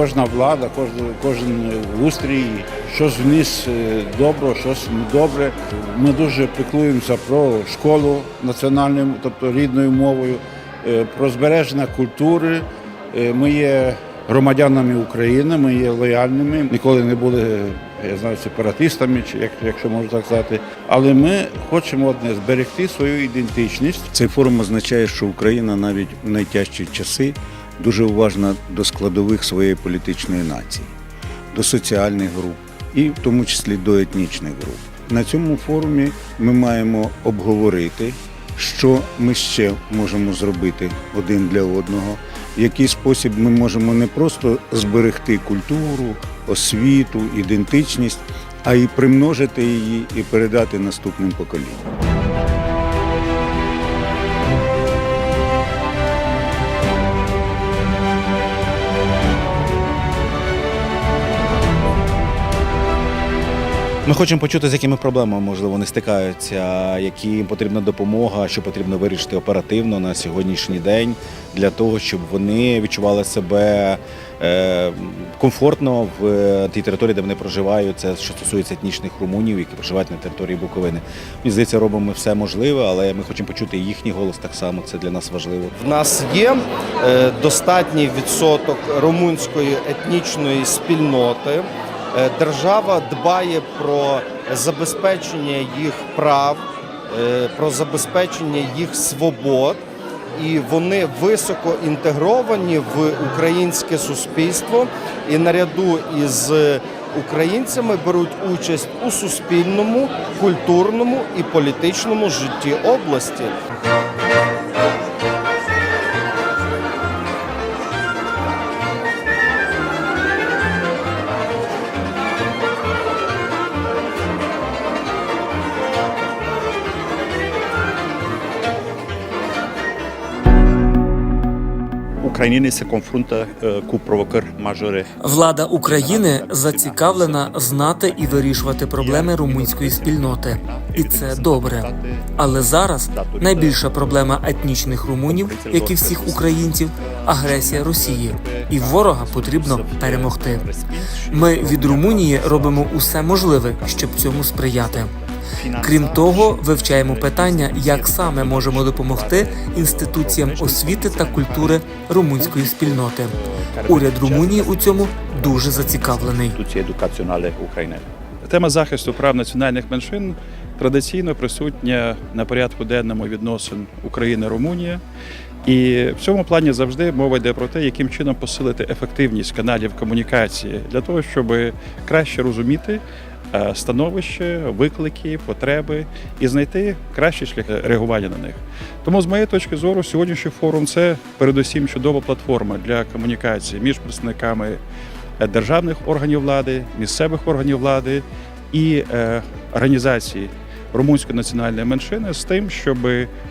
кожна влада, кожен, кожен устрій щось вніс е, добро, щось недобре. Ми дуже піклуємося про школу національною, тобто рідною мовою, е, про збереження культури. Е, Ми є громадянами України, ми є лояльними, ніколи не були, я знаю, сепаратистами, як, якщо можна так сказати. Але ми хочемо одне зберегти свою ідентичність. Цей форум означає, що Україна навіть в найтяжчі часи дуже уважна до складових своєї політичної нації, до соціальних груп і в тому числі до етнічних груп. На цьому форумі ми маємо обговорити, що ми ще можемо зробити один для одного, в який спосіб ми можемо не просто зберегти культуру, освіту, ідентичність, а й примножити її і передати наступним поколінням. Ми хочемо почути, з якими проблемами можливо вони стикаються, які їм потрібна допомога, що потрібно вирішити оперативно на сьогоднішній день для того, щоб вони відчували себе е, комфортно в е, тій території, де вони проживають. Це що стосується етнічних румунів, які проживають на території Буковини. Мені здається, робимо все можливе, але ми хочемо почути їхній голос так само. Це для нас важливо. В нас є е, достатній відсоток румунської етнічної спільноти. Е, Держава дбає про забезпечення їх прав, е, про забезпечення їх свобод, і вони високо інтегровані в українське суспільство і наряду із українцями беруть участь у суспільному, культурному і політичному житті області. Ucrainenii se confruntă uh, cu provocări. Влада України зацікавлена знати і вирішувати проблеми румунської спільноти, і це добре. Але зараз найбільша проблема етнічних румунів, як і всіх українців, агресія Росії, і ворога потрібно перемогти. Ми від Румунії робимо усе можливе, щоб цьому сприяти. Крім того, вивчаємо питання, як саме можемо допомогти інституціям освіти та культури румунської спільноти. Уряд Румунії у цьому дуже зацікавлений. Тема захисту прав національних меншин традиційно присутня на порядку денному відносин Україна-Румунія. І в цьому плані завжди мова йде про те, яким чином посилити ефективність каналів комунікації для того, щоб краще розуміти становище, виклики, потреби і знайти кращі шляхи реагування на них. Тому, з моєї точки зору, сьогоднішній форум це передусім чудова платформа для комунікації між представниками е, державних органів влади, місцевих органів влади і е, організацій румунської національної меншини з тим, щоб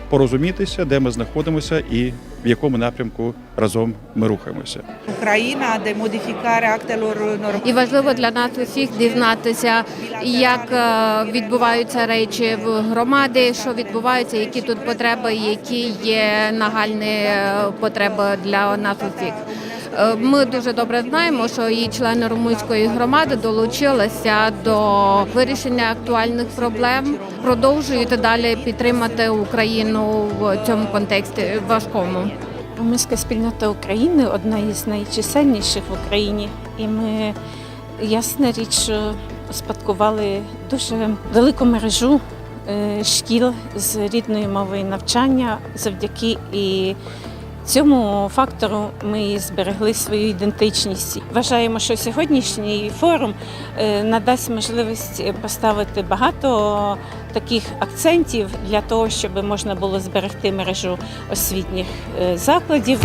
порозумітися, де ми знаходимося і в якому напрямку разом ми рухаємося. Україна, де модифікація актелor норм... І важливо для нас усіх дізнатися, як е, відбуваються речі в громади, що відбувається, які тут потреби, які є нагальні е, потреби для нас усіх. Е, Ми дуже добре знаємо, що і члени румунської громади долучилися до вирішення актуальних проблем, продовжують далі підтримати Україну в цьому контексті важкому. Румунська спільнота України одна із найчисельніших в Україні, і ми ясна річ, що успадкували дуже велику мережу е, шкіл з рідною мовою навчання. Завдяки і цьому фактору ми зберегли свою ідентичність. Вважаємо, що сьогоднішній форум е, надасть можливість поставити багато таких акцентів для того, щоб можна було зберегти мережу освітніх е, закладів.